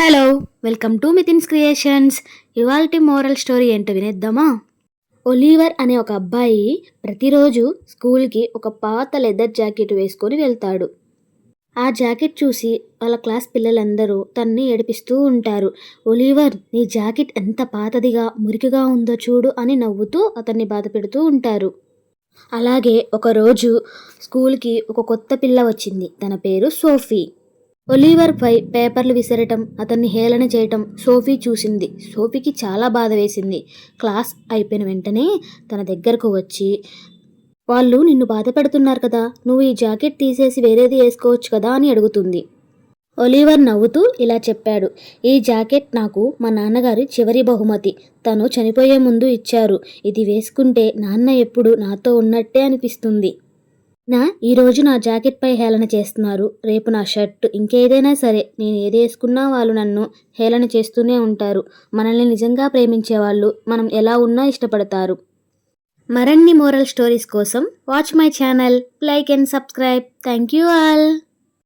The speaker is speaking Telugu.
Hello welcome to Mithin's creations. ఇవాల్టి మోరల్ స్టోరీ ఏంటో వినేద్దామా? ఒలీవర్ అనే ఒక అబ్బాయి ప్రతిరోజు స్కూల్కి ఒక పాత లెదర్ జాకెట్ వేసుకొని వెళ్తాడు. ఆ జాకెట్ చూసి వాళ్ళ క్లాస్ పిల్లలందరూ తన్ని ఏడిపిస్తూ ఉంటారు. ఒలీవర్ నీ జాకెట్ ఎంత పాతదిగా మురికిగా ఉందో చూడు అని నవ్వుతూ అతన్ని బాధ పెడుతూ ఉంటారు. అలాగే ఒకరోజు స్కూల్కి ఒక కొత్త పిల్ల వచ్చింది. తన పేరు సోఫీ. ఒలీవర్ పై పేపర్లు విసరటం అతన్ని హేళన చేయటం సోఫీ చూసింది. సోఫీకి చాలా బాధ వేసింది. క్లాస్ అయిపోయిన వెంటనే తన దగ్గరకు వచ్చి వాళ్ళు నిన్ను బాధ పెడుతున్నారు కదా నువ్వు ఈ జాకెట్ తీసేసి వేరేది వేసుకోవచ్చు కదా? అని అడుగుతుంది. ఒలీవర్ నవ్వుతూ ఇలా చెప్పాడు. ఈ జాకెట్ నాకు మా నాన్నగారి చివరి బహుమతి. తను చనిపోయే ముందు ఇచ్చారు. ఇది వేసుకుంటే నాన్న ఎప్పుడు నాతో ఉన్నట్టే అనిపిస్తుంది. నా ఈరోజు నా జాకెట్పై హేళన చేస్తున్నారు. రేపు నా షర్ట్ ఇంకేదైనా సరే నేను ఏది వేసుకున్నా వాళ్ళు నన్ను హేళన చేస్తూనే ఉంటారు. మనల్ని నిజంగా ప్రేమించే వాళ్ళు మనం ఎలా ఉన్నా ఇష్టపడతారు. మరిన్ని మోరల్ స్టోరీస్ కోసం watch my channel like and subscribe. Thank you all.